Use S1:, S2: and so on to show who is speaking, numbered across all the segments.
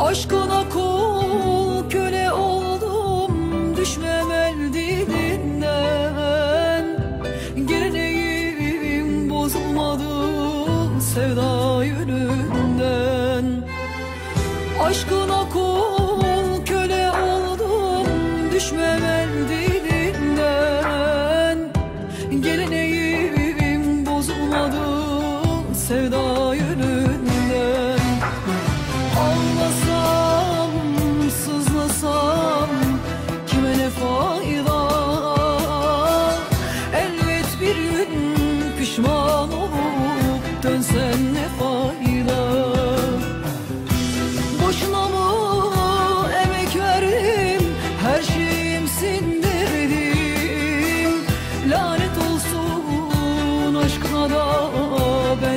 S1: Aşkına kul köle oldum düşmem el dilinden. Geleneğim bozulmadı sevda yönünden. Aşkına kul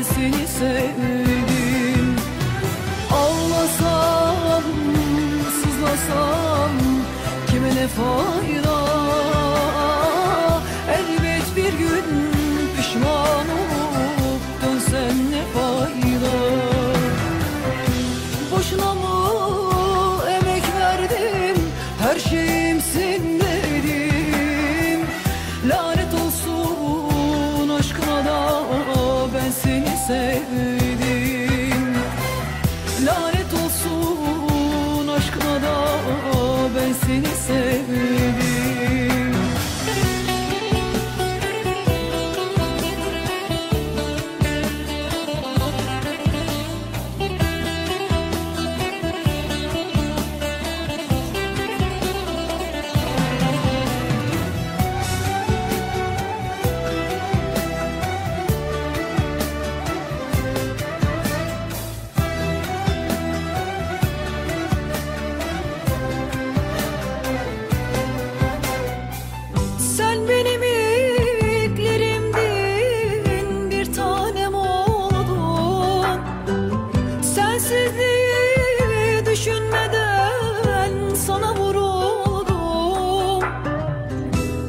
S1: seni sevdim. Ağlasam, sızlasam kime ne fayda? sensin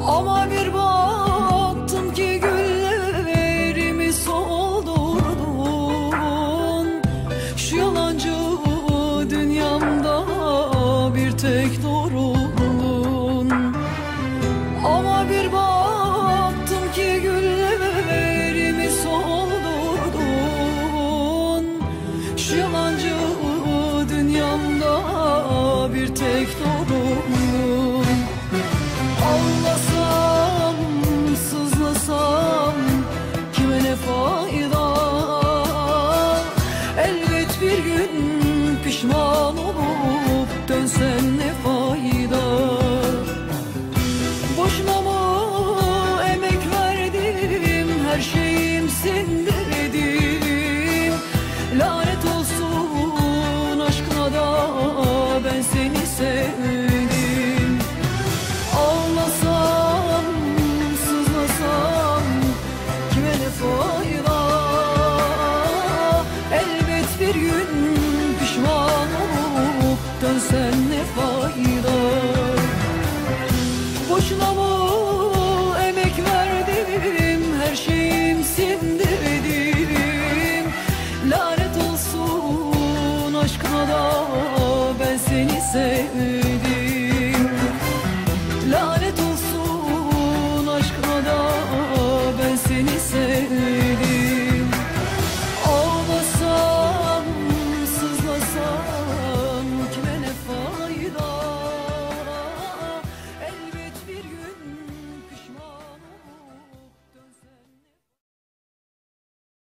S1: Almost dönsen ne fayda? Boşuna mı emek verdim Her şeyim sindirdim. Lanet olsun aşkına da Ben seni sevdim.